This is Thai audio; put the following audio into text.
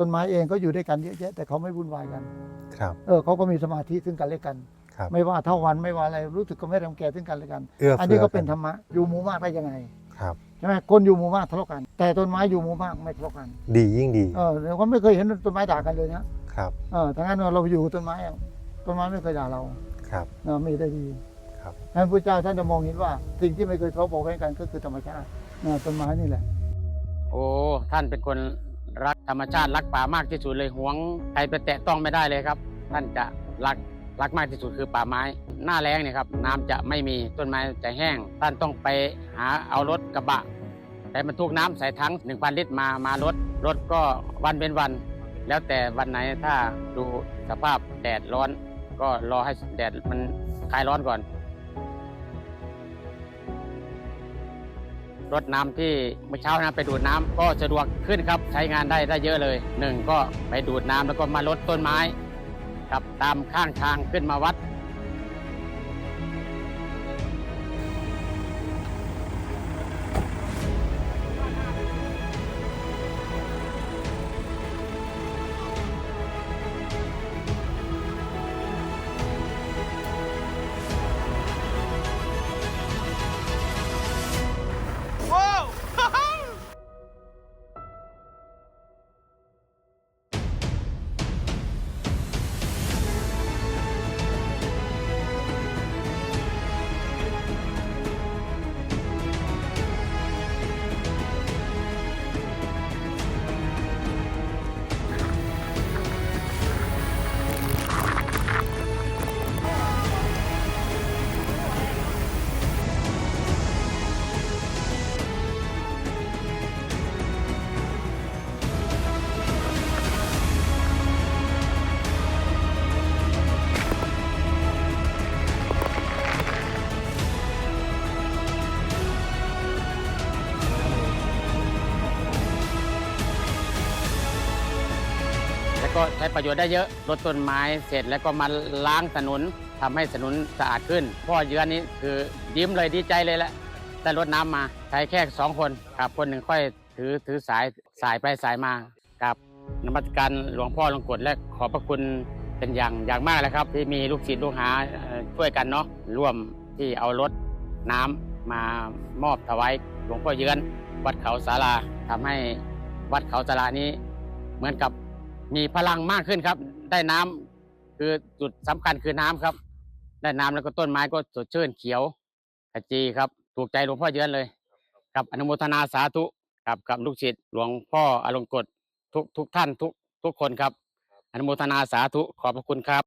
ต้นไม้เองก็อยู่ด้วยกันเยอะแยะแต่เขาไม่วุ่นวายกัน ครับ เออเขาก็มีสมาธิซึ่งกันและกัน ครับ ไม่ว่าเท่าวันไม่ว่าอะไรรู้สึกก็ไม่รังแกซึ่งกันและกัน เอื้ออันเฟื้นี้อก็เป็นกัธรรมะอยู่หมู่มากได้ยังไงครับ ใช่ไหมคนอยู่หมู่มากทะเลาะกัน แต่ต้นไม้อยู่หมู่มากไม่ทะเลาะกันดียิ่งดี เออเราก็ไม่เคยเห็นต้นไม้ด่ากันเลยนะครับ เออถ้างั้นเราอยู่กับต้นไม้อะต้นไม้ไม่เคยด่าเราครับ เออมีได้ดีครับ นั้นพระเจ้าท่านจะมองเห็นว่าสิ่งที่ไม่เคยทะเลาะเบาะแว้งกันก็คือธรรมชาติเออต้นไม้นี่แหละ โอ้ ท่านเป็นคน รักธรรมชาติรักป่ามากที่สุดเลยหวงใครไปแตะต้องไม่ได้เลยครับ ท่านจะรักรักมากที่สุดคือป่าไม้ หน้าแล้งเนี่ยครับน้ำจะไม่มีต้นไม้จะแห้ง ท่านต้องไปหาเอารถกระบะไปบรรทุกน้ำใส่ถัง1,000 ลิตรมามารถรถก็วันเป็นวัน แล้วแต่วันไหนถ้าดูสภาพแดดร้อน ก็รอให้แดดมันคลายร้อนก่อน รถน้ำที่เมื่อเช้านะไปดูดน้ำก็สะดวกขึ้นครับใช้งานได้ได้เยอะเลยหนึ่งก็ไปดูดน้ำแล้วก็มาลดต้นไม้ครับตามข้างทางขึ้นมาวัด แล้วก็ใช้ประโยชน์ได้เยอะลดต้นไม้เสร็จแล้วก็มาล้างถนนทำให้ถนนสะอาดขึ้น พ่อเยือนนี้คือยิ้มเลยดีใจเลยแหละได้รดน้ำมาใช้แค่สองคนครับคนหนึ่งค่อยถือถือสายสายไปสายมาครับนมัสการหลวงพ่อหลวงกฎและขอบพระคุณเป็นอย่างอย่างมากเลยครับ ที่มีลูกศิษย์ลูกหาช่วยกันเนาะร่วมที่เอารถน้ำมามอบถวายหลวงพ่อเยือน วัดเขาสาราทำให้วัดเขาสารานี้เหมือนกับ มีพลังมากขึ้นครับ ได้น้ำคือจุดสำคัญคือน้ำครับ ได้น้ำแล้วก็ต้นไม้ก็สดชื่นเขียวขจีครับ ถูกใจหลวงพ่อเยือนเลยกับอนุโมทนาสาธุกับกับลูกศิษย์หลวงพ่ออลงกฎทุกทุกท่านทุกทุกคนครับ อนุโมทนาสาธุขอบพระคุณครับ